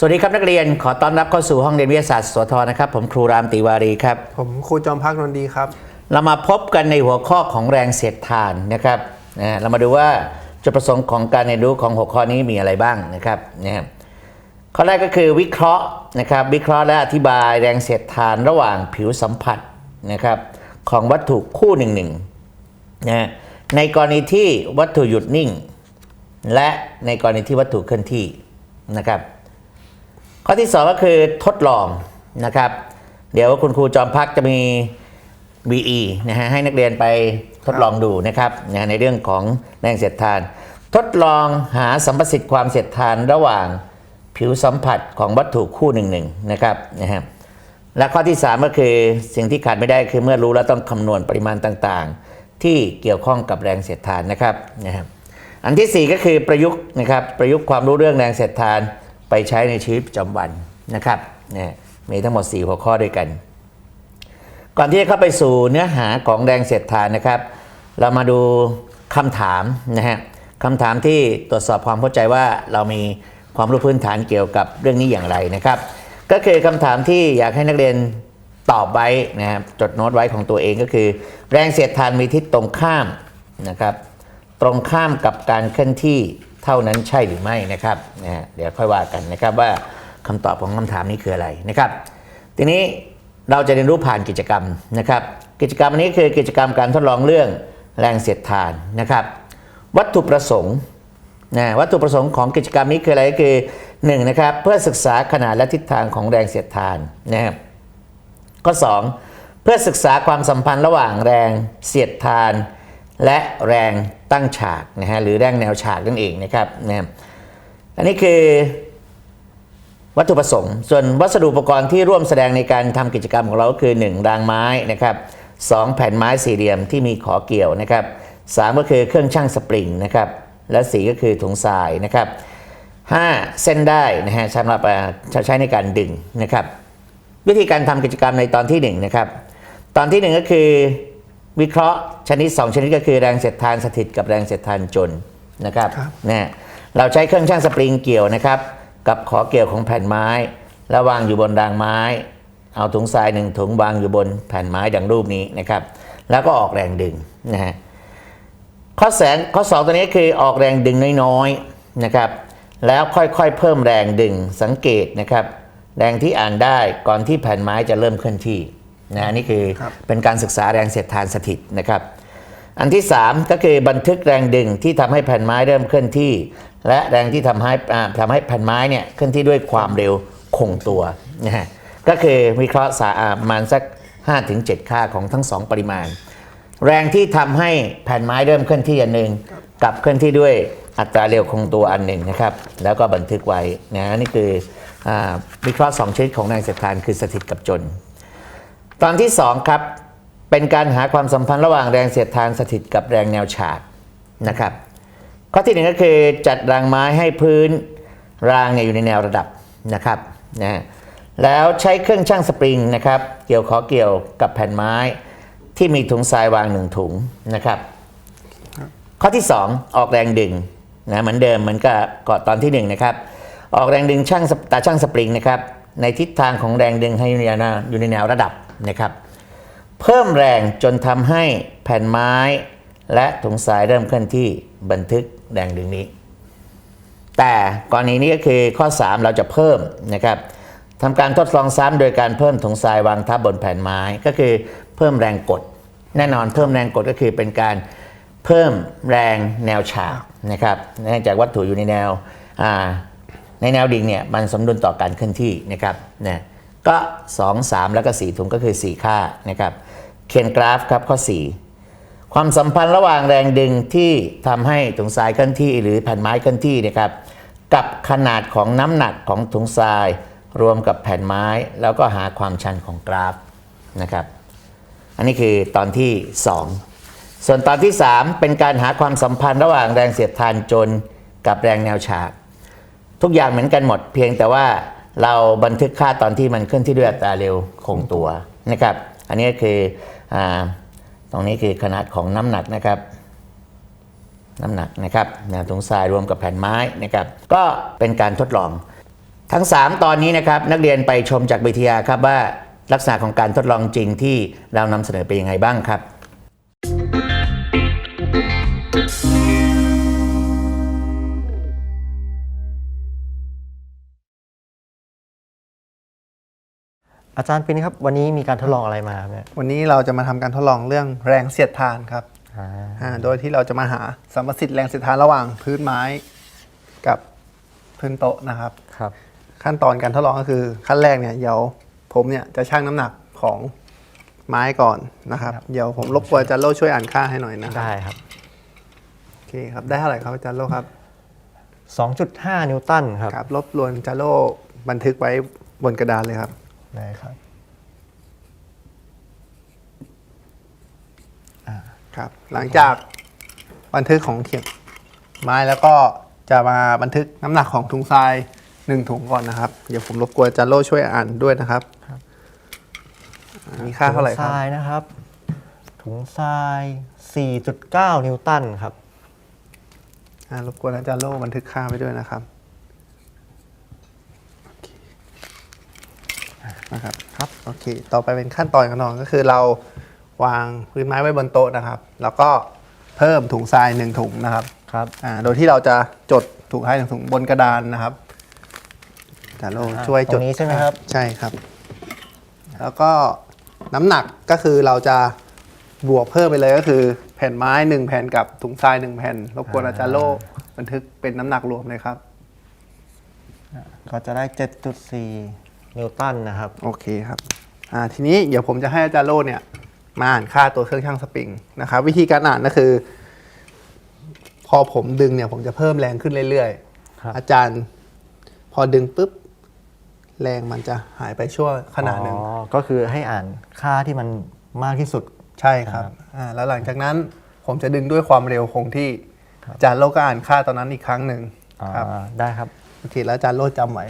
สวัสดีครับนักเรียนขอต้อนรับเข้าสู่ห้องเรียนวิทยาศาสตร์สวทนะครับ ผมครูรามติวารีครับ ผมครูจอมพักนนดีครับ เรามาพบกันในหัวข้อของแรงเสียดทานนะครับนะเรามาดูว่าจุดประสงค์ของการเรียนรู้ของหัวข้อนี้มีอะไรบ้างนะครับนะข้อแรกก็คือวิเคราะห์นะครับ วิเคราะห์และอธิบายแรงเสียดทานระหว่างผิวสัมผัสนะครับของวัตถุคู่หนึ่งหนึ่งนะในกรณีที่วัตถุหยุดนิ่ง และในกรณีที่วัตถุเคลื่อนที่นะครับ ข้อที่ 2 ก็คือทดลองนะครับ เดี๋ยวคุณครูจอมพักจะมี VE นะฮะให้นักเรียนไปทดลองดูนะครับนะในเรื่องของแรงเสียดทาน ทดลองหาสัมประสิทธิ์ความเสียดทานระหว่างผิวสัมผัสของวัตถุคู่หนึ่งหนึ่งนะครับนะฮะและข้อที่ 3 ก็คือสิ่งที่ขาดไม่ได้คือเมื่อรู้แล้วต้องคำนวณปริมาณต่างๆ ที่เกี่ยวข้องกับแรงเสียดทานนะครับนะครับอันที่ 4 ก็คือประยุกต์นะครับประยุกต์ความรู้เรื่องแรงเสียดทาน ไปใช้ในชีวิตประจำวันนะครับเนี่ยมีทั้งหมด 4 หัวข้อด้วยกัน ก่อนที่จะเข้าไปสู่เนื้อหาของแรงเสียดทานนะครับ เรามาดูคำถามนะฮะคำถามที่ตรวจสอบความเข้าใจว่าเรามีความรู้พื้นฐานเกี่ยวกับเรื่องนี้อย่างไรนะครับ ก็คือคำถามที่อยากให้นักเรียนตอบไว้นะครับจดโน้ตไว้ของตัวเองก็คือ แรงเสียดทานมีทิศตรงข้ามนะครับ ตรงข้ามกับการเคลื่อนที่ เท่านั้นใช่หรือไม่นะครับนะฮะเดี๋ยวค่อยว่ากันนะครับว่าคำตอบของคำถามนี้คืออะไรนะครับ ทีนี้เราจะเรียนรู้ผ่านกิจกรรมนะครับ กิจกรรมอันนี้คือกิจกรรมการทดลองเรื่องแรงเสียดทานนะครับ วัตถุประสงค์นะวัตถุประสงค์ของกิจกรรมนี้คืออะไรก็คือ1นะครับเพื่อศึกษาขนาดและทิศทางของแรงเสียดทานนะครับข้อ 2 เพื่อศึกษาความสัมพันธ์ระหว่างแรงเสียดทาน และแรงตั้งฉากนะฮะหรือแรงแนวฉากนั่นเองนะครับนะอันนี้คือวัตถุประสงค์ ส่วนวัสดุอุปกรณ์ที่ร่วมแสดงในการทำกิจกรรมของเราก็คือ 1 รางไม้นะครับสองแผ่นไม้สี่เหลี่ยมที่มีขอเกี่ยวนะครับสามก็คือเครื่องชั่งสปริงนะครับและสี่ก็คือถุงทรายนะครับห้าเส้นได้นะฮะสำหรับใช้ในการดึงนะครับ วิธีการทำกิจกรรมในตอนที่1นะครับตอนที่ 1 ก็คือ วิเคราะห์ชนิด 2 ชนิดก็คือแรงเสียดทานสถิตกับแรงเสียดทานจนนะครับครับ นะเราใช้เครื่องช่างสปริงเกี่ยวนะครับ กับขอเกี่ยวของแผ่นไม้ แล้ววางอยู่บนรางไม้ เอาถุงทรายหนึ่งถุงวางอยู่บนแผ่นไม้ดังรูปนี้นะครับ แล้วก็ออกแรงดึงนะฮะข้อแสนข้อ2ตัวนี้คือออกแรงดึงน้อยๆนะครับ แล้วค่อยๆเพิ่มแรงดึงสังเกตนะครับ แรงที่อ่านได้ก่อนที่แผ่นไม้จะเริ่มเคลื่อนที่ นะอันนี่คือครับเป็นการศึกษาแรงเสียดทานสถิตนะครับ อันที่ 3 ก็คือบันทึกแรงดึงที่ทำให้แผ่นไม้เริ่มเคลื่อนที่ และแรงที่ทำให้อ่าทำให้แผ่นไม้เนี่ยเคลื่อนที่ด้วยความเร็วคงตัวนะฮะก็คือวิเคราะห์สาอ่าประมาณสัก 5-7 ค่าของทั้ง 2 ปริมาณ แรงที่ทำให้แผ่นไม้เริ่มเคลื่อนที่อันหนึ่งกับเคลื่อนที่ด้วยอัตราเร็วคงตัวอันหนึ่งนะครับ แล้วก็บันทึกไว้นะนี่คืออาวิเคราะห์สองชนิดของแรงเสียดทานคือสถิตกับจน ตอนที่2ครับเป็นการหาความสัมพันธ์ระหว่างแรงเสียดทานสถิตกับแรงแนวฉากนะครับ ข้อที่หนึ่งก็คือจัดรางไม้ให้พื้นรางเนี่ยอยู่ในแนวระดับนะครับนะแล้วใช้เครื่องชั่งสปริงนะครับเกี่ยวขอเกี่ยวกับแผ่นไม้ที่มีถุงทรายวางหนึ่งถุงนะครับข้อที่ 2 ออกแรงดึงนะเหมือนเดิมเหมือนกับก่อนตอนที่ 1 นะครับ ออกแรงดึงช่างตาช่างสปริงนะครับในทิศทางของแรงดึงให้ยานแนวอยู่ในแนวระดับ นะครับ เพิ่มแรงจนทำให้แผ่นไม้ และถุงทรายเริ่มเคลื่อนที่บันทึกแรงดึงนี้ แต่กรณีนี้ก็คือข้อ 3 เราจะเพิ่มนะครับทำการทดลองซ้ำโดยการเพิ่มถุงทรายวางทับบนแผ่นไม้ก็คือเพิ่มแรงกด แน่นอนเพิ่มแรงกดก็คือเป็นการเพิ่มแรงแนวฉากนะครับเนื่องจากวัตถุอยู่ในแนวในแนวดิ่งเนี่ยมันสมดุลต่อการเคลื่อนที่นะครับนะ ก็ 2 3 แล้วก็ 4 ถุงก็คือ 4 ค่านะครับเขียนกราฟครับข้อ 4 ความสัมพันธ์ระหว่างแรงดึงที่ทำให้ถุงทรายเคลื่อนที่หรือแผ่นไม้เคลื่อนที่นะครับกับขนาดของน้ำหนักของถุงทราย รวมกับแผ่นไม้ แล้วก็หาความชันของกราฟนะครับ อันนี้คือตอนที่ 2 ส่วนตอนที่ 3 เป็นการหาความสัมพันธ์ระหว่างแรงเสียดทานจนกับแรงแนวฉาก ทุกอย่างเหมือนกันหมดเพียงแต่ว่า เราบันทึกค่าตอนที่มันเคลื่อนที่ด้วยอัตราเร็วคงตัวนะครับ อันนี้คืออตรงนี้คือขนาดของน้ำหนักนะครับ น้ำหนักนะครับแนวถุงทรายรวมกับแผ่นไม้นะครับ ก็เป็นการทดลอง ทั้ง 3 ตอนนี้นะครับ นักเรียนไปชมจากวิทยาครับว่าลักษณะของการทดลองจริงที่เรานำเสนอเป็นยังไงบ้างครับ อาจารย์ปินครับ วันนี้มีการทดลองอะไรมาครับเนี่ยวันนี้เราจะมาทำการทดลองเรื่องแรงเสียดทานครับอ่าอ่าโดยที่เราจะมาหาสัมประสิทธิ์แรงเสียดทานระหว่างพื้นไม้กับพื้นโต๊ะนะครับ ครับ ขั้นตอนการทดลองก็คือขั้นแรกเนี่ยเดี๋ยวผมเนี่ยจะชั่งน้ำหนักของไม้ก่อนนะครับ เดี๋ยวผมรบกวนอาจารย์โลช่วยอ่านค่าให้หน่อยนะครับได้ครับ โอเคครับได้เท่าไหร่ครับอาจารย์โลครับ2.5 นิวตันครับ ครับรบกวนอาจารย์โลบันทึกไว้บนกระดานเลยครับ ได้ครับครับ หลังจากบันทึกของเขียงไม้แล้วก็จะมาบันทึกน้ำหนักของถุงทรายหนึ่งถุงก่อนนะครับ เดี๋ยวผมรบกวนอาจารย์โลช่วยอ่านด้วยนะครับอ่ามีค่าเท่าไหร่คถุงรับทรายนะครับ ถุงทราย 4.9 นิวตันครับ อ่ารบกวนอาจารย์โลบันทึกค่าไว้ด้วยนะครับโอเค นะครับครับโอเค ต่อไปเป็นขั้นตอนกันนอนก็คือเราวางพื้นไม้ไว้บนโต๊ะนะครับ แล้วก็เพิ่มถุงทรายหนึ่งถุงนะครับครับอ่าโดยที่เราจะจดถุงให้ถุงบนกระดานนะครับจาโลอ่าช่วยจดตรงนี้ใช่ไหมครับ ใช่ครับ แล้วก็น้ำหนักก็คือเราจะบวกเพิ่มไปเลยก็คือแผ่นไม้หนึ่งแผ่นกับถุงทรายหนึ่งแผ่นรบกวนอาจารย์โลบันทึกเป็นน้ำหนักรวมเลยครับ ก็จะได้7.4 นิวตันนะครับ โอเคครับอ่าทีนี้เดี๋ยวผมจะให้อาจารย์โลเนี่ยมาอ่านค่าตัวเครื่องช่างสปริงนะครับวิธีการอ่านก็คือ พอผมดึงเนี่ยผมจะเพิ่มแรงขึ้นเรื่อยครับ ๆ อาจารย์ พอดึงปุ๊บแรงมันจะหายไปชั่วขณะหนึ่ง อ๋อก็คือให้อ่านค่าที่มันมากที่สุด ใช่ครับอ่าแล้วหลังจากนั้นผมจะดึงด้วยความเร็วคงที่อาจารย์โลก็อ่านค่าตอนนั้นอีกครั้งหนึ่งอ่าครับได้ครับ โอเคแล้วอาจารย์โลจำไว้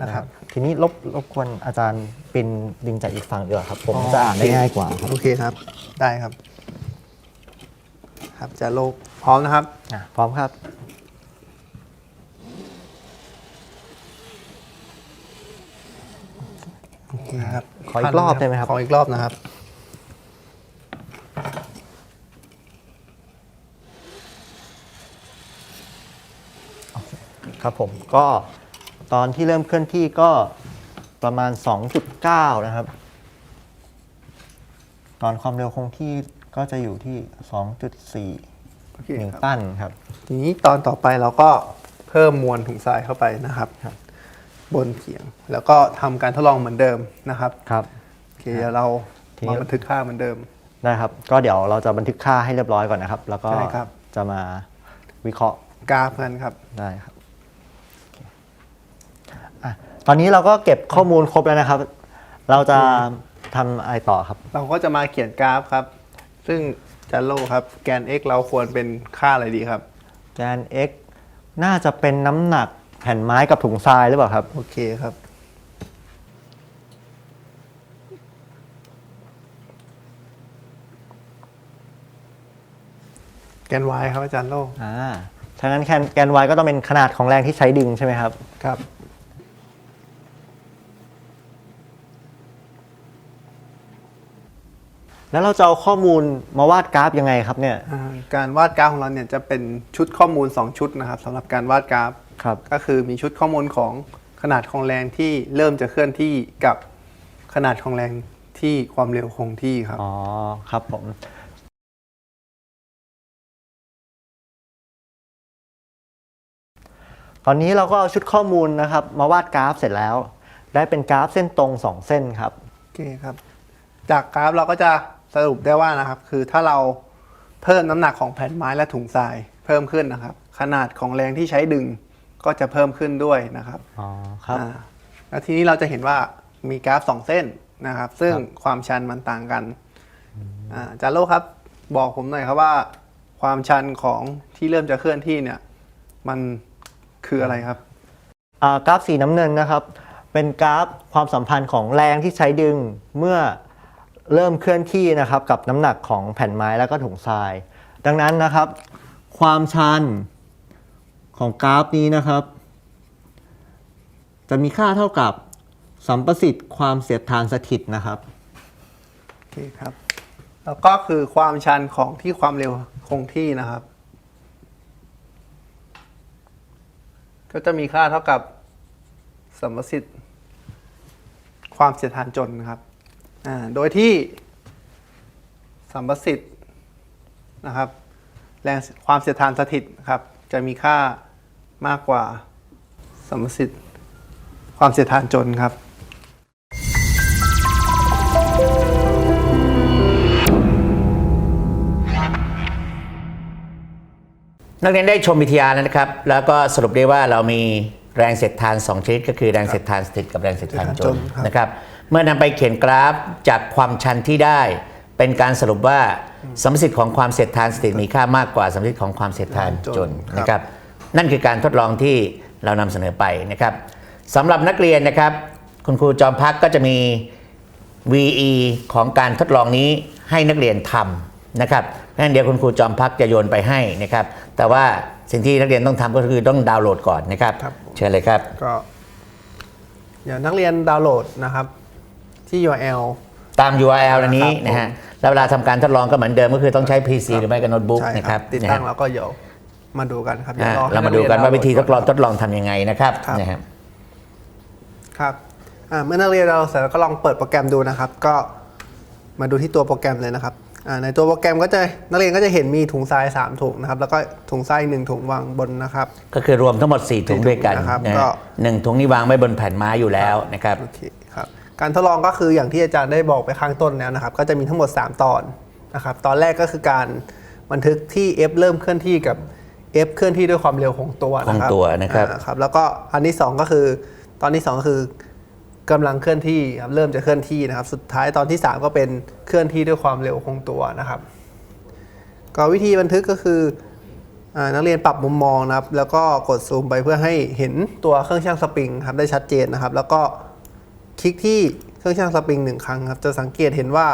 นะครับ ทีนี้รบรบกวนอาจารย์ปินดึงจากอีกฝั่งดีกว่าครับ ผมอ๋อ จะอ่านได้ง่ายกว่าครับโอเคครับ ได้ครับ ครับอาจารย์โลพร้อมนะครับ อะพร้อมครับโอเคครับขออีกรอบได้ไหมครับ ขออีกรอบนะครับ ครับผมก็ ตอนที่เริ่มเคลื่อนที่ก็ประมาณ 2.9 นะครับ ตอนความเร็วคงที่ก็จะอยู่ที่ โอเค2.4 นิวครับตันครับ ทีนี้ตอนต่อไปเราก็เพิ่มมวลถุงทรายเข้าไปนะครับ ครับ บนเขียงแล้วก็ทำการทดลองเหมือนเดิมนะครับครับ โอเคเดี๋ยวเราทีนี้ มาบันทึกค่าเหมือนเดิม ได้ครับ ก็เดี๋ยวเราจะบันทึกค่าให้เรียบร้อยก่อนนะครับ แล้วก็ใช่ครับ จะมาวิเคราะห์กราฟกันครับ ได้ครับโอเค อะตอนนี้เราก็เก็บข้อมูลครบแล้วนะครับ เราจะทำอะไรต่อครับ เราก็จะมาเขียนกราฟครับ ซึ่งอาจารย์โลครับ แกน x เราควรเป็นค่าอะไรดีครับ แกน x น่าจะเป็นน้ำหนักแผ่นไม้กับถุงทรายหรือเปล่าครับ โอเคครับ แกน y ครับอาจารย์โลอ่าฉะนั้นแกนแกน y ก็ต้องเป็นขนาดของแรงที่ใช้ดึงใช่ไหมครับ ครับ แล้วเราจะเอาข้อมูลมาวาดกราฟยังไงครับเนี่ย อ่าการวาดกราฟของเราเนี่ยจะเป็นชุดข้อมูล 2 ชุดนะครับสำหรับการวาดกราฟ ครับ ก็คือมีชุดข้อมูลของขนาดของแรงที่เริ่มจะเคลื่อนที่กับขนาดของแรงที่ความเร็วคงที่ครับ อ๋อ ครับผม ตอนนี้เราก็เอาชุดข้อมูลนะครับ มาวาดกราฟเสร็จแล้ว ได้เป็นกราฟเส้นตรง 2 เส้นครับ โอเคครับ จากกราฟเราก็จะ สรุปได้ว่านะครับคือถ้าเราเพิ่มน้ำหนักของแผ่นไม้และถุงทรายเพิ่มขึ้นนะครับ ขนาดของแรงที่ใช้ดึงก็จะเพิ่มขึ้นด้วยนะครับอ๋อครับอ่าแล้วทีนี้เราจะเห็นว่ามีกราฟสองเส้นนะครับ ซึ่งครับความชันมันต่างกันอ่าอาจารย์โลครับบอกผมหน่อยครับว่า ความชันของที่เริ่มจะเคลื่อนที่เนี่ย มันคืออะไรครับอ่ากราฟสีน้ำเงินนะครับ เป็นกราฟความสัมพันธ์ของแรงที่ใช้ดึงเมื่อ เริ่มเคลื่อนที่นะครับกับน้ำหนักของแผ่นไม้แล้วก็ถุงทราย ดังนั้นนะครับ ความชันของกราฟนี้นะครับ จะมีค่าเท่ากับสัมประสิทธิ์ความเสียดทานสถิตนะครับโอเคครับ แล้วก็คือความชันของที่ความเร็วคงที่นะครับ ก็จะมีค่าเท่ากับสัมประสิทธิ์ความเสียดทานจนนะครับ อ่าโดยที่สัมประสิทธิ์นะครับแรงความเสียดทานสถิตครับจะมีค่ามากกว่าสัมประสิทธิ์ความเสียดทานจนครับนักเรียนได้ชมวิทยาแล้วนะครับ แล้วก็สรุปได้ว่าเรามีแรงเสียดทาน 2 ชนิด ก็คือแรงเสียดทานสถิตกับแรงเสียดทานจนเสียดทานจนครับนะครับ เมื่อนำไปเขียนกราฟจากความชันที่ได้ เป็นการสรุปว่าสมมติสิทธิ์ของความเสียดทานสถิตมีค่ามากกว่าสมมติสิทธิ์ของความเสียดทานจนนะครับ นั่นคือการทดลองที่เรานำเสนอไปนะครับสำหรับนักเรียนนะครับ คุณครูจอมพักก็จะมี VE ของการทดลองนี้ให้นักเรียนทำนะครับงั้นเดี๋ยวคุณครูจอมพักจะโยนไปให้นะครับ แต่ว่าสิ่งที่นักเรียนต้องทำก็คือต้องดาวน์โหลดก่อนนะครับครับเชิญเลยครับก็เดี๋ยวนักเรียนดาวน์โหลดนะครับ ที่ URL ตาม URL อันนี้ครับนะฮะผมแล้วเวลาทำการทดลองก็เหมือนเดิมก็คือต้องใช้ PC หรือไม่ก็โน้ตบุ๊กใช่นะคครัรับบติดนะตั้ฮะงแล้วก็เดี๋ยวมาดูกันครับอ่าดี๋ยวรอให้เรามาดูกันว่าวิธีทดลองทนัดลองทำยังไงนะครับครับนะฮะ ครับอ่าเมื่อนักเรียนเราเสร็จแล้วก็ลองเปิดโปรแกรมดูนะครับ ก็มาดูที่ตัวโปรแกรมเลยนะครับอ่าในตัวโปรแกรมก็จะนักเรียนก็จะเห็นมีถุงทราย3ถุงนะครับแล้วก็ถุงทรายหนึ่งถุงวางบนนะครับ ก็คือรวมทั้งหมด 4 ถุงด้วยกันนะครับนะก็ฮะหนึ่งถุงนี่วางไว้บนแผ่นไม้อยู่แล้วนะครับ โอเคครับ การทดลองก็คืออย่างที่อาจารย์ได้บอกไปข้างต้นแล้วนะครับ ก็จะมีทั้งหมด 3 ตอนนะครับ ตอนแรกก็คือการบันทึกที่ F เริ่มเคลื่อนที่กับ F เคลื่อนที่ด้วยความเร็วของตัวนะครับของตัวนะครับอ่าครับ แล้วก็อันที่ 2 ก็คือ ตอนที่ 2 ก็คือกำลังเคลื่อนที่ครับเริ่มจะเคลื่อนที่นะครับ สุดท้ายตอนที่ 3 ก็เป็นเคลื่อนที่ด้วยความเร็วคงตัวนะครับ ก็วิธีบันทึกก็คืออานักเรียนปรับมุมมองนะครับ แล้วก็กดซูมไปเพื่อให้เห็นตัวเครื่องช่างสปริงครับได้ชัดเจนนะครับ แล้วก็ คลิกที่เครื่องช่างสปริงหนึ่งครั้งครับจะสังเกตเห็นว่า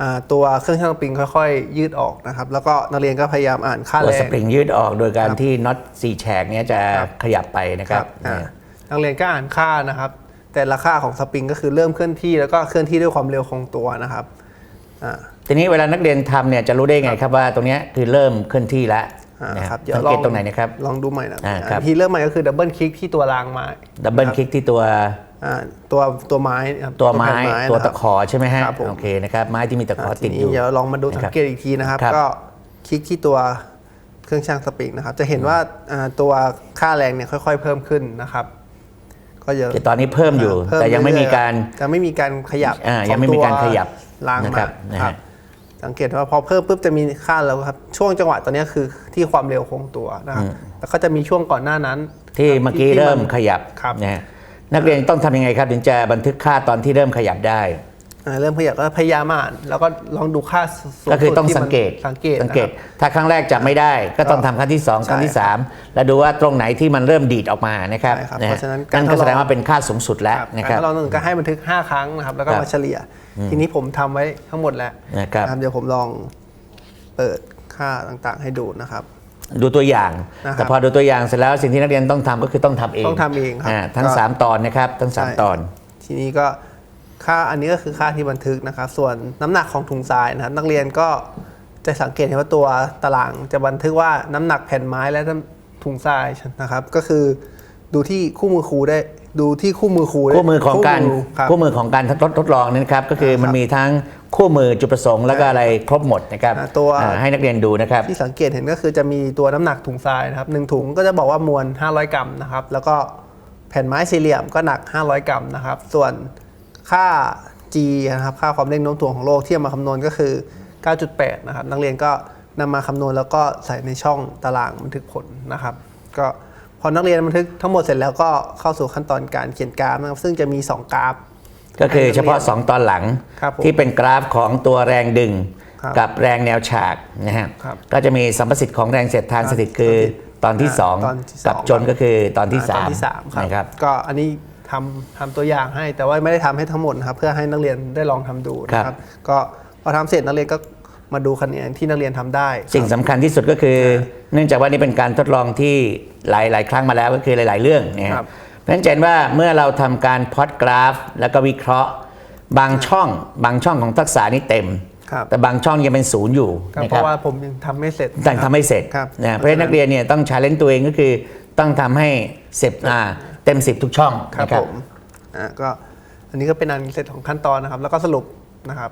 อ่าตัวเครื่องช่างสปริงค่อยๆ ยืดออกนะครับ แล้วก็นักเรียนก็พยายามอ่านค่าตัวแรสงปริงยืดออกโดยการครับที่น็อตสี่แฉกเนี้ยจะครับขยับไปนะครับอ่านะนักเรียนก็อ่านค่านะครับ แต่ละค่าของสปริงก็คือเริ่มเคลื่อนที่แล้วก็เคลื่อนที่ด้วยความเร็วคงตัวนะครับอ่าทีนี้เวลานักเรียนทำเนี่ยจะรู้ได้ไงครับว่าตรงเนี้ยคือเริ่มเคลื่อนที่แล้วอ่านะคครัรับบเดี๋ยวสังลอเกตงตรงไหนนะครับลองดูใหม่นะอ่าครับทีเริ่มใหม่ก็คือดับเบิลคลิกที่ตัวรางไม้ดับเบิลคลิกที่ตัวอ่า ตัวตัวไม้นะครับตัวไม้แผ่นตัวนคตะรับขอใช่ไหมฮะครับผมโอเคนะครับไม้ที่มีตะขออ่าติดทีอนี้ยู่เดี๋ยวลองมาดูนะสัครังบเกตอีกทีนะครับครับ ก็คลิกที่ตัวเครื่องช่างสปริงนะครับ จะเห็นว่าอ่าตัวค่าแรงเนี่ยค่อย ๆ เพิ่มขึ้นนะครับ ก็เยอะแต่ตอนนี้เพิ่มอยู่เพิ่แต่ยังไม่มีเอยๆการจะไม่มีการขยับอ่าของยังไม่มีการตัวขยับรางนะมาครับนะฮะครับสังเกตว่าพอเพิ่มปุ๊บจะมีค่าแล้วครับ ช่วงจังหวะตอนนี้คือที่ความเร็วคงตัวนะครับแล้วก็จะมีช่วงก่อนหน้านั้น ที่เมื่อกี้ที่เริ่มนขยับครับนะฮะ นักเรียนต้องทำยังไงครับถึงจะบันทึกค่าตอนที่เริ่มขยับได้อ่าเริ่มขยับก็พยายามอ่านแล้วก็ลองดูค่าสูงก็คือสุดต้องที่มันสังเกตสังเกตสังเกตนะครับถ้าครั้งแรกจับไม่ได้ก็ต้องทำครั้งที่สองครั้งที่สามแล้วดูว่าตรงไหนที่มันเริ่มดีดออกมานะครับใช่ครับนะฮะเพราะฉะนั้นการนั่นก็แสดงทดลองว่าเป็นค่าสูงสุดแล้วครับนะคการรับทดลองหนึ่งก็ให้บันทึก 5 ครั้งนะครับแล้วก็ครับมาเฉลี่ย ทีนี้ผมทำไว้ทั้งหมดแล้วนะครับเดี๋ยวผมลองเปิดค่าต่างๆ ให้ดูนะครับ ดูตัวอย่าง นะครับแต่พอดูตัวอย่างเสร็จแล้วสิ่งที่นักเรียนต้องทำก็คือต้องทำเองต้องทำเองครับาทั้ง ก็สามตอนนะครับทั้งสามใช่ตอน ทีนี้ก็ค่าอันนี้ก็คือค่าที่บันทึกนะครับ ส่วนน้ำหนักของถุงทรายนะครับนักเรียนก็จะสังเกตเห็นว่าตัวตารางจะบันทึกว่าน้ำหนักแผ่นไม้และน้ำถุงทรายนะครับ ก็คือดูที่คู่มือครูได้ดูที่คู่มือครูได้คู่มือของการครับ คู่มือของการทดทดลองนี่นะครับก็คือครับมันมีทั้ง คู่มือจุดประสงค์แล้วก็อะไรครบหมดนะครับอ่าตัวอ่าให้นักเรียนดูนะครับ ที่สังเกตเห็นก็คือจะมีตัวน้ำหนักถุงทรายนะครับหนึ่งถุงก็จะบอกว่ามวล 500 กรัมนะครับ แล้วก็แผ่นไม้สี่เหลี่ยมก็หนัก 500 กรัมนะครับ ส่วนค่า G นะครับ ค่าความเร่งโน้มถ่วงของโลกที่เอามาคำนวณก็คือ 9.8 นะครับ นักเรียนก็นำมาคำนวณแล้วก็ใส่ในช่องตารางบันทึกผลนะครับ ก็พอนักเรียนบันทึกทั้งหมดเสร็จแล้วก็เข้าสู่ขั้นตอนการเขียนกราฟนะครับซึ่งจะมี 2 กราฟ ก็คือเฉพาะ 2 ตอนหลังครับผมที่เป็นกราฟของตัวแรงดึงครับกับแรงแนวฉากนะฮะครับก็จะมีสัมประสิทธิ์ของแรงเสียดทานสถิตคือตอนที่อ่าตอนที่2สองกับจนก็คือตอนที่อ่าตอนที่3 3ครับนะครับก็อันนี้ทำทำตัวอย่างให้แต่ว่าไม่ได้ทำให้ทั้งหมดนะครับเพื่อให้นักเรียนได้ลองทำดูนะคครัรับบก็พอทำเสร็จนักเรียนก็มาดูคะแนนที่นักเรียนทำได้ สิ่งสำคัญที่สุดก็คือ เนื่องจากว่านี่เป็นการทดลองที่หลายหลายครั้งมาแล้วก็คือหลาย ๆ เรื่องนะฮะครับเพราะฉะ นั้นจะเห็นว่าเมื่อเราทำการพล็อตกราฟ แล้วก็วิเคราะห์ บางช่องบางช่องของทักษะนี่เต็มครับแต่บางช่องยังเป็นศูนย์อยู่ครับนะเพครับราะว่าผมยังทำไม่เสร็จต้องทำให้เสร็จครับนะเพราะฉะนั้นนักเรียนเนี่ยต้องชาเลนจ์ตัวเองก็คือต้องทำให้เสร็จอ่าเต็ม10ทุกช่องครับนะผมอ่าก็อันนี้ก็เป็นอันเสร็จของขั้นตอนนะครับ แล้วก็สรุปนะครับ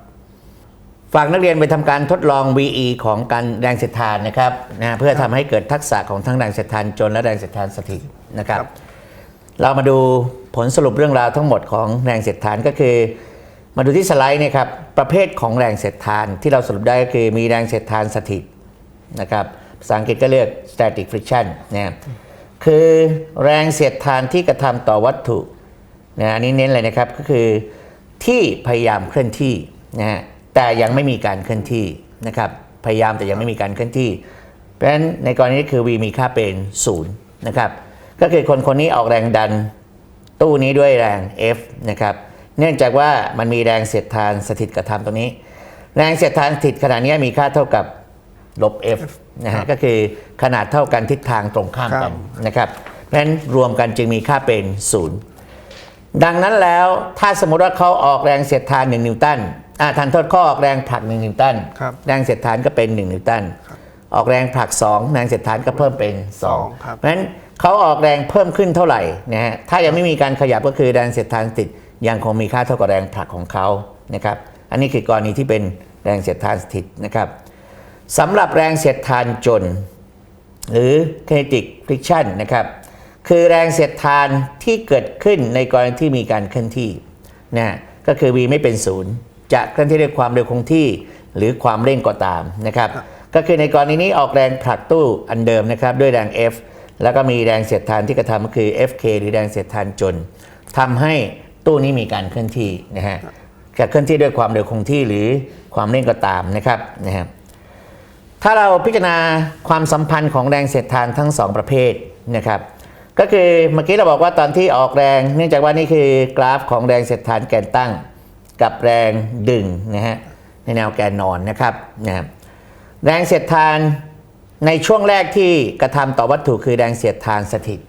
ฝากนักเรียนไปทำการทดลอง VE ของการแรงเสียดทานนะครับนะเพื่อทำให้เกิดทักษะของทั้งแรงเสียดทานจนและแรงเสียดทานสถิตนะครับครับ เรามาดูผลสรุปเรื่องราวทั้งหมดของแรงเสียดทานก็คือ มาดูที่สไลด์เนี่ยครับประเภทของแรงเสียดทานที่เราสรุปได้ก็คือมีแรงเสียดทานสถิตนะครับภาษาอังกฤษก็เรียก static friction นะคือแรงเสียดทานที่กระทำต่อวัตถุนะอันนี้เน้นเลยนะครับก็คือที่พยายามเคลื่อนที่นะฮะแต่ยังไม่มีการเคลื่อนที่นะครับพยายามแต่ยังไม่มีการเคลื่อนที่ เพราะฉะนั้นในกรณีนี้คือ v มีค่าเป็นศูนย์นะครับ ก็คือคนคนนี้ออกแรงดันตู้นี้ด้วยแรง F นะครับ เนื่องจากว่ามันมีแรงเสียดทานสถิตกระทำตรงนี้ แรงเสียดทานสถิตขนาดนี้มีค่าเท่ากับลบ F นะฮะ ก็คือขนาดเท่ากันทิศทางตรงข้ามกันนะครับเพราะฉะนั้นรวมกันจึงมีค่าเป็น 0 ดังนั้นแล้วถ้าสมมติว่าเขาออกแรงเสียดทาน 1 นิวตันอ่าทันโทษข้อออกแรงผลัก 1 นิวตันครับแรงเสียดทานก็เป็น 1 นิวตัน ออกแรงผลัก2แรงเสียดทานก็เพิ่มเป็นสอง2ครับเพราะฉะนั้นเขาออกแรงเพิ่มขึ้นเท่าไหร่นะฮะถ้ายังไม่มีการขยับก็คือแรงเสียดทานสถิตยังคงมีค่าเท่ากับแรงผลักของเขานะครับอันนี้คือกรณีที่เป็นแรงเสียดทานสถิตนะครับสำหรับแรงเสียดทานจน หรือ kinetic friction นะครับคือแรงเสียดทานที่เกิดขึ้นในกรณีที่มีการเคลื่อนที่นะก็คือ v ไม่เป็นศูนย์จะเคลื่อนที่ด้วยความเร็วคงที่ หรือความเร่งก็ตามนะครับ ก็คือในกรณีนี้ออกแรงผลักตู้อันเดิมนะครับด้วยแรง F แล้วก็มีแรงเสียดทานที่กระทำก็คือ Fk หรือแรงเสียดทานจนทำให้ตู้นี้มีการเคลื่อนที่นะฮะจะเคลื่อนที่ด้วยความเร็วคงที่หรือความเร่งก็ตามนะครับนะครับถ้าเราพิจารณาความสัมพันธ์ของแรงเสียดทานทั้งสองประเภทนะครับก็คือเมื่อกี้เราบอกว่าตอนที่ออกแรง เนื่องจากว่านี่คือกราฟของแรงเสียดทานแกนตั้ง กับแรงดึงนะฮะในแนวแกนนอนนะครับนะครับ แรงเสียดทานในช่วงแรกที่กระทำต่อวัตถุคือแรงเสียดทานสถิต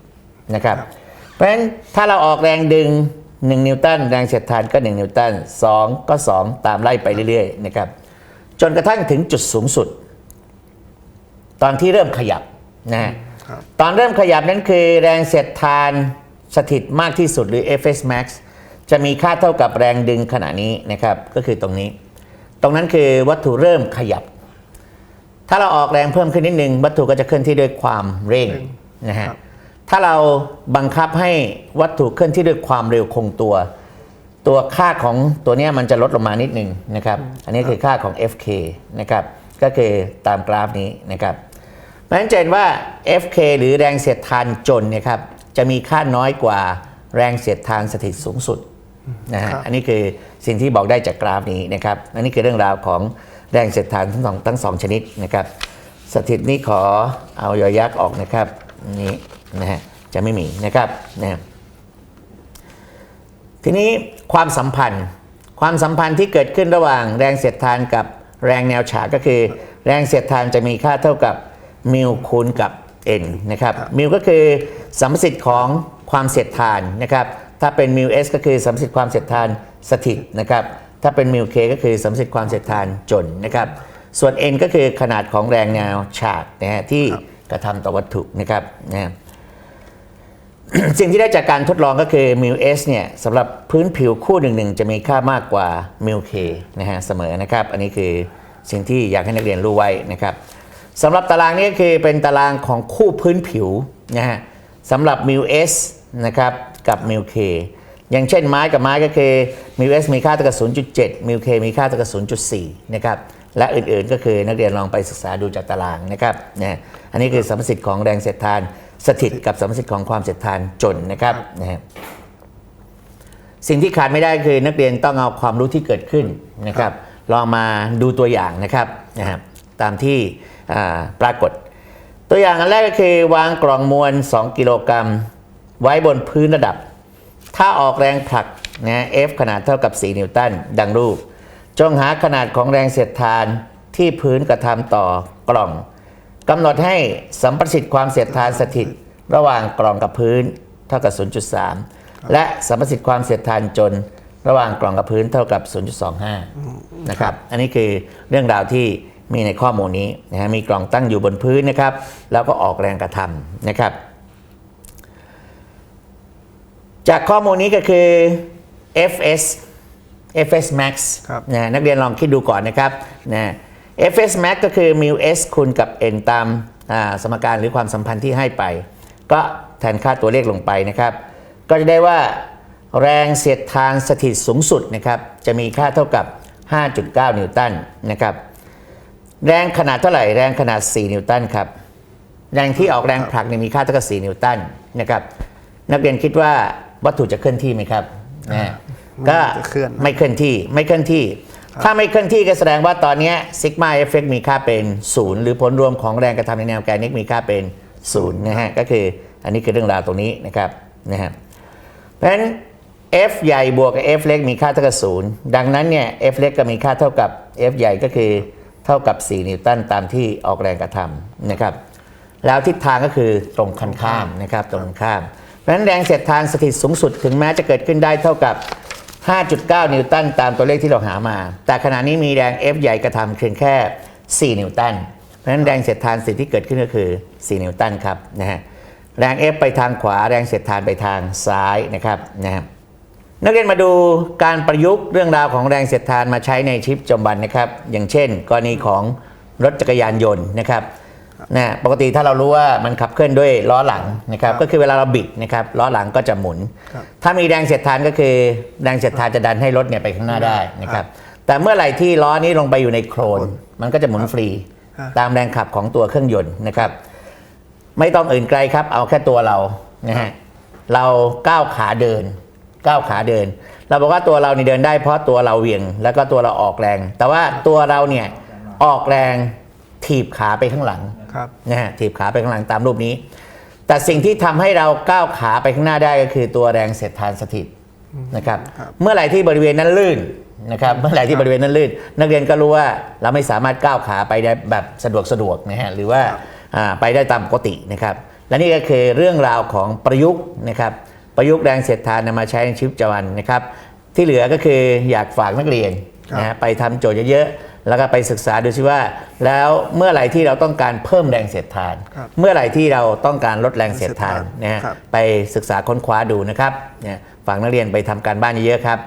นะครับ เพราะฉะนั้นถ้าเราออกแรงดึง 1 นิวตันแรงเสียดทานก็ 1 นิวตัน2 ก็ 2 ตามไล่ไปเรื่อยๆนะครับจนกระทั่งถึงจุดสูงสุด ตอนที่เริ่มขยับนะฮะครับตอนเริ่มขยับนั้นคือแรงเสียดทานสถิตมากที่สุดหรือ Fs max จะมีค่าเท่ากับแรงดึงขณะนี้นะครับ ก็คือตรงนี้ ตรงนั้นคือวัตถุเริ่มขยับ ถ้าเราออกแรงเพิ่มขึ้นนิดนึงวัตถุก็จะเคลื่อนที่ด้วยความเร่งนะฮะครับถ้าเราบังคับให้วัตถุเคลื่อนที่ด้วยความเร็วคงตัว ตัวค่าของตัวเนี้ยมันจะลดลงมานิดนึงนะครับอันนี้คือค่าของ FK นะครับก็คือตามกราฟนี้นะครับเพราะฉะนั้นจะเห็นว่า FK หรือแรงเสียดทานจนเนี่ยครับจะมีค่าน้อยกว่าแรงเสียดทานสถิตสูงสุดนะฮะครับอันนี้คือสิ่งที่บอกได้จากกราฟนี้นะครับอันนี้คือเรื่องราวของ แรงเสียดทานทั้งสองทั้งสองชนิดนะครับ สถิตนี้ขอเอายอยักษ์ออกนะครับนี่นะฮะจะไม่มีนะครับนะฮะทีนี้ความสัมพันธ์ ความสัมพันธ์ที่เกิดขึ้นระหว่างแรงเสียดทานกับแรงแนวฉากก็คือ แรงเสียดทานจะมีค่าเท่ากับมิวคูณกับ n นะครับมิวก็คือสัมประสิทธิ์ของความเสียดทานนะครับถ้าเป็นมิว s ก็คือสัมประสิทธิ์ความเสียดทานสถิตนะครับ ถ้าเป็นมิว k ก็คือสัมประสิทธิ์ความเสียดทานจนนะครับ ส่วน n ก็คือขนาดของแรงแนวฉากนะฮะที่กระทำต่อวัตถุนะครับนะฮะสิ่งที่ได้จากการทดลองก็คือมิวเอสเนี่ยสำหรับพื้นผิวคู่หนึ่งหนึ่งจะมีค่ามากกว่ามิวเคนะฮะเสมอนะครับ อันนี้คือสิ่งที่อยากให้นักเรียนรู้ไว้นะครับสำหรับตารางนี้ก็คือเป็นตารางของคู่พื้นผิวนะฮะสำหรับมิวเอสนะครับกับมิวเค อย่างเช่นไม้กับไม้ก็คือมิวเอสมีค่าเท่ากับ 0.7มิวเคมีค่าเท่ากับ 0.4 นะครับ และอื่นๆก็คือนักเรียนลองไปศึกษาดูจากตารางนะครับนะอันนี้คือสัมประสิทธิ์ของแรงเสียดทานสถิตกับสัมประสิทธิ์ของความเสียดทานจนนะครับนะฮะสิ่งที่ขาดไม่ได้คือนักเรียนต้องเอาความรู้ที่เกิดขึ้นนะครับ ลองมาดูตัวอย่างนะครับนะฮะตามที่อ่าปรากฏ ตัวอย่างอันแรกก็คือวางกล่องมวล 2 กิโลกรัม ไว้บนพื้นระดับ ถ้าออกแรงผลักนะ F ขนาดเท่ากับ 4 นิวตัน ดังรูป จงหาขนาดของแรงเสียดทานที่พื้นกระทำต่อกล่องกำหนดให้สัมประสิทธิ์ความเสียดทานสถิต ระหว่างกล่องกับพื้นเท่ากับ 0.3 และสัมประสิทธิ์ความเสียดทานจนระหว่างกล่องกับพื้นเท่ากับ 0.25 นะครับ อันนี้คือเรื่องราวที่มีในข้อมูลนี้นะฮะ มีกล่องตั้งอยู่บนพื้นนะครับ แล้วก็ออกแรงกระทำนะครับ จากข้อมูลนี้ก็คือ FS FS max ครับนะนักเรียนลองคิดดูก่อนนะครับนะ FS max ก็คือ mu s คูณกับ n ตามอ่าสมการหรือความสัมพันธ์ที่ให้ไป ก็แทนค่าตัวเลขลงไปนะครับ ก็จะได้ว่าแรงเสียดทานสถิตสูงสุดนะครับจะมีค่าเท่ากับ 5.9 นิวตันนะครับแรงขนาดเท่าไหร่แรงขนาด 4 นิวตันครับแรงที่ออกแรงผลักเนี่ยมีค่าเท่ากับ 4 นิวตันนะครับนักเรียนคิดว่า วัตถุจะเคลื่อนที่ไหมครับนะฮะก็ไม่จะเคลื่อนไม่เคลื่อนที่ไม่เคลื่อนที่ ถ้าไม่เคลื่อนที่ก็แสดงว่าตอนเนี้ซิกมาเอฟเฟกมีค่าเป็นศูนย์หรือผลรวมของแรงกระทำในแนวแกนนิกมีค่าเป็นศูนย์นะฮะก็คืออันนี้คือเรื่องราวตรงนี้นะครับนะฮะเพราะฉะนั้น F ใหญ่บวกกับ F เล็กมีค่าเท่ากับศูนย์ดังนั้นเนี่ย F เล็กก็มีค่าเท่ากับ F ใหญ่ก็คือเท่ากับ 4 นิวตันตามที่ออกแรงกระทำนะครับแล้วทิศทางก็คือตรงกันข้ามนะครับตรงกันข้าม เพราะฉะนั้นแรงเสียดทานสถิตสูงสุดถึงแม้จะเกิดขึ้นได้เท่ากับ 5.9 นิวตันตามตัวเลขที่เราหามา แต่ขณะนี้มีแรง F ใหญ่กระทำเพียงแค่ 4 นิวตันเพราะฉะนั้นแรงเสียดทานสิ่งที่เกิดขึ้นก็คือ 4 นิวตันครับนะฮะแรง F ไปทางขวาแรงเสียดทานไปทางซ้ายนะครับนะฮะนักเรียนมาดูการประยุกต์เรื่องราวของแรงเสียดทานมาใช้ในชีวิตประจำวันนะครับ อย่างเช่น กรณีของรถจักรยานยนต์นะครับ นะปกติถ้าเรารู้ว่ามันขับเคลื่อนด้วยล้อหลังนะครับก็คือเวลาเราบิดนะครับล้อหลังก็จะหมุนครับถ้ามีแรงเสียดทานก็คือแรงเสียดทานจะดันให้รถเนี่ยไปข้างหน้าได้นะครับแต่เมื่อไหร่ที่ล้อนี้ลงไปอยู่ในโคลนมันก็จะหมุนฟรีครับตามแรงขับของตัวเครื่องยนต์นะครับ ไม่ต้องอื่นไกลครับ เอาแค่ตัวเรานะฮะเราก้าวขาเดินก้าวขาเดิน เราบอกว่าตัวเรานี่เดินได้เพราะตัวเราเหวี่ยง แล้วก็ตัวเราออกแรง แต่ว่าตัวเราเนี่ยออกแรง ถีบขาไปข้างหลังครับนะฮะถีบขาไปข้างหลังตามรูปนี้ แต่สิ่งที่ทำให้เราก้าวขาไปข้างหน้าได้ก็คือตัวแรงเสียดทานสถิตนะครับครับเมื่อไหร่ที่บริเวณนั้นลื่นนะครับเมื่อไหร่ที่บริเวณนั้นลื่น นักเรียนก็รู้ว่าเราไม่สามารถก้าวขาไปได้แบบสะดวกสะดวกนะฮะหรือว่าอ่าไปได้ตามปกตินะครับและนี่ก็คือเรื่องราวของประยุกต์นะครับประยุกต์แรงเสียดทานนำมาใช้ในชีวิตประจำวันนะครับที่เหลือก็คืออยากฝากนักเรียนนะฮะไปทำโจทย์เยอะๆ แล้วก็ไปศึกษาดูซิว่า แล้วเมื่อไหร่ที่เราต้องการเพิ่มแรงเสียดทาน ครับเมื่อไหร่ที่เราต้องการลดแรงเสียดทานนะฮะครับ ไปศึกษาค้นคว้าดูนะครับเนี่ยฝากนักเรียนไปทำการบ้านเยอะๆครับ